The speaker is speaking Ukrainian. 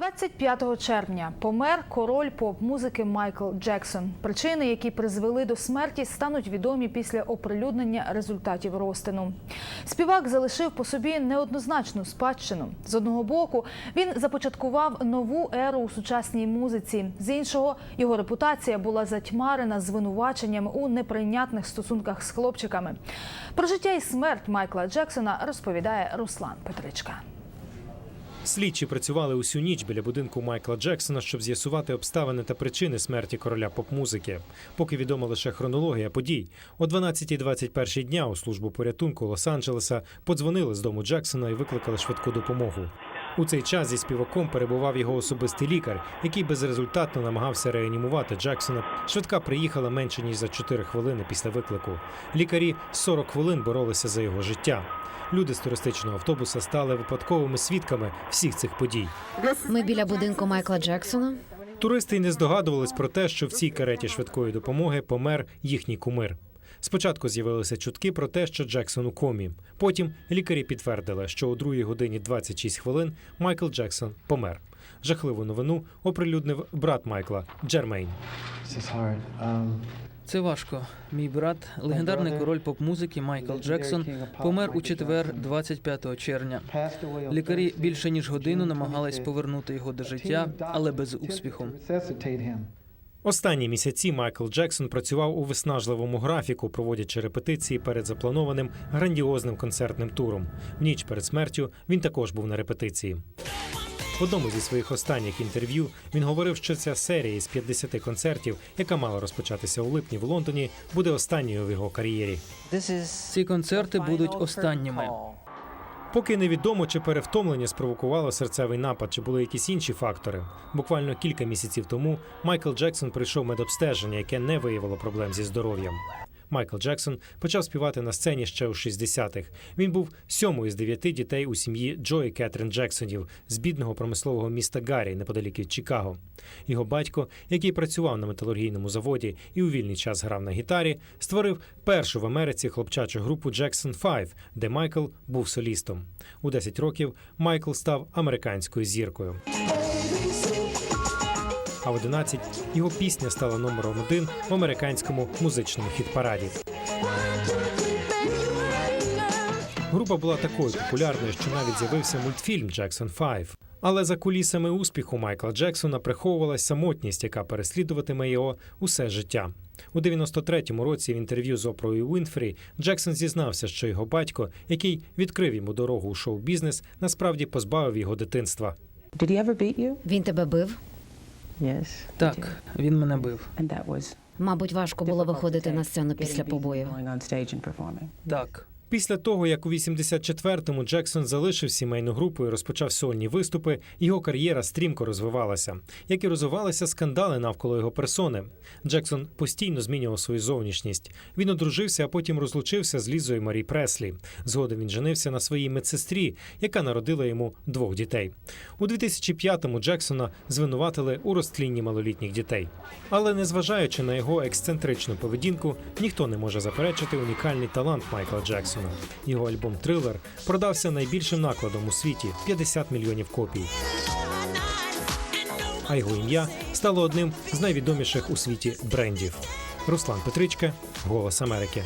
25 червня помер король поп-музики Майкл Джексон. Причини, які призвели до смерті, стануть відомі після оприлюднення результатів розтину. Співак залишив по собі неоднозначну спадщину. З одного боку, він започаткував нову еру у сучасній музиці. З іншого, його репутація була затьмарена звинуваченнями у неприйнятних стосунках з хлопчиками. Про життя і смерть Майкла Джексона розповідає Руслан Петричка. Слідчі працювали усю ніч біля будинку Майкла Джексона, щоб з'ясувати обставини та причини смерті короля поп-музики. Поки відома лише хронологія подій. О 12.21 дня у службу порятунку Лос-Анджелеса подзвонили з дому Джексона і викликали швидку допомогу. У цей час зі співаком перебував його особистий лікар, який безрезультатно намагався реанімувати Джексона. Швидка приїхала менше ніж за 4 хвилини після виклику. Лікарі 40 хвилин боролися за його життя. Люди з туристичного автобуса стали випадковими свідками всіх цих подій. Ми біля будинку Майкла Джексона. Туристи й не здогадувались про те, що в цій кареті швидкої допомоги помер їхній кумир. Спочатку з'явилися чутки про те, що Джексон у комі. Потім лікарі підтвердили, що у 2 годині 26 хвилин Майкл Джексон помер. Жахливу новину оприлюднив брат Майкла Джермейн. Um, Це важко. Мій брат, легендарний король поп-музики Майкл Джексон, помер у четвер, 25 червня. Лікарі більше ніж годину намагались повернути його до життя, але без успіху. Останні місяці Майкл Джексон працював у виснажливому графіку, проводячи репетиції перед запланованим грандіозним концертним туром. В ніч перед смертю він також був на репетиції. В одному зі своїх останніх інтерв'ю він говорив, що ця серія із 50 концертів, яка мала розпочатися у липні в Лондоні, буде останньою в його кар'єрі. Ці концерти будуть останніми. Поки невідомо, чи перевтомлення спровокувало серцевий напад, чи були якісь інші фактори. Буквально кілька місяців тому Майкл Джексон прийшов медобстеження, яке не виявило проблем зі здоров'ям. Майкл Джексон почав співати на сцені ще у 60-х. Він був сьомою з дев'яти дітей у сім'ї Джо і Кетрін Джексонів з бідного промислового міста Гаррі неподалік від Чикаго. Його батько, який працював на металургійному заводі і у вільний час грав на гітарі, створив першу в Америці хлопчачу групу Jackson 5, де Майкл був солістом. У 10 років Майкл став американською зіркою. А в 11 його пісня стала номером один в американському музичному хіт-параді. Група була такою популярною, що навіть з'явився мультфільм Jackson 5». Але за кулісами успіху Майкла Джексона приховувалась самотність, яка переслідуватиме його усе життя. У 93-му році в інтерв'ю з Опрою Уінфрі Джексон зізнався, що його батько, який відкрив йому дорогу у шоу-бізнес, насправді позбавив його дитинства. Він тебе бив. Yes. Так, він мене бив. And that was Мабуть, важко було виходити на сцену після performing. Так. Після того, як у 84-му Джексон залишив сімейну групу і розпочав сольні виступи, його кар'єра стрімко розвивалася, як і розвивалися скандали навколо його персони. Джексон постійно змінював свою зовнішність. Він одружився, а потім розлучився з Лізою Марі Преслі. Згодом він женився на своїй медсестрі, яка народила йому двох дітей. У 2005-му Джексона звинуватили у розтлінні малолітніх дітей. Але незважаючи на його ексцентричну поведінку, ніхто не може заперечити унікальний талант Майкла Джексона. Його альбом Трилер продався найбільшим накладом у світі 50 мільйонів копій. А його ім'я стало одним з найвідоміших у світі брендів. Руслан Петричка, Голос Америки.